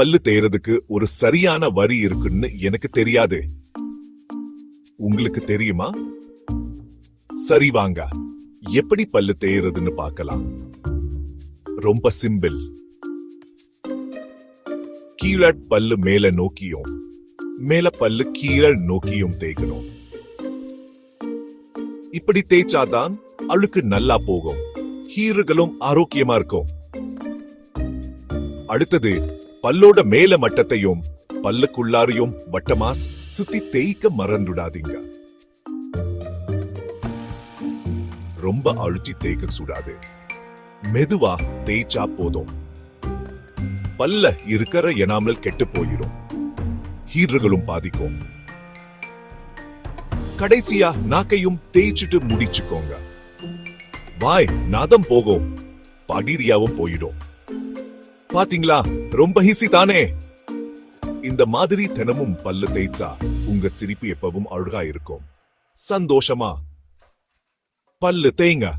பல்லு தேயறதுக்கு ஒரு சரியான வரி இருக்குன்னு எனக்கு தெரியாது. உங்களுக்கு தெரியுமா? சரி வாங்க. எப்படி பல்லு தேயறதுன்னு பார்க்கலாம். ரொம்ப சிம்பிள். கீழே பல்லு மேல நோக்கியும் மேல பல்லு கீழே நோக்கியும் தேய்க்கணும். இப்படி தேய்ச்சாதான் அழுக்கு நல்லா போகும். கீறுகளும் ஆரோக்கியமா இருக்கும். அடுத்தது பல்லோட மேல மட்டத்தையும் பல்லுக்குள்ளாரையும் வட்டமாஸ் சுத்தி தேய்க்க மறந்துடாதீங்க. ரொம்ப அழுத்தி தேய்க்க சூடாது. மெதுவா தேய்ச்சா போதும். பல்ல இருக்கிற எனாமல் கெட்டு போயிடும் ஹீரர்களும் பாதிக்கும். கடைசியா நாக்கையும் தேய்ச்சிட்டு முடிச்சுக்கோங்க. வாய் நாதம் போகும். படிரியாவும் போயிடும். பாத்தீங்களா? ரொம்ப ஹிசி தானே? இந்த மாதிரி தினமும் பல்லு தேய்ச்சா உங்க சிரிப்பு எப்பவும் அழகா இருக்கும். சந்தோஷமா? பல்லு தேய்ங்க.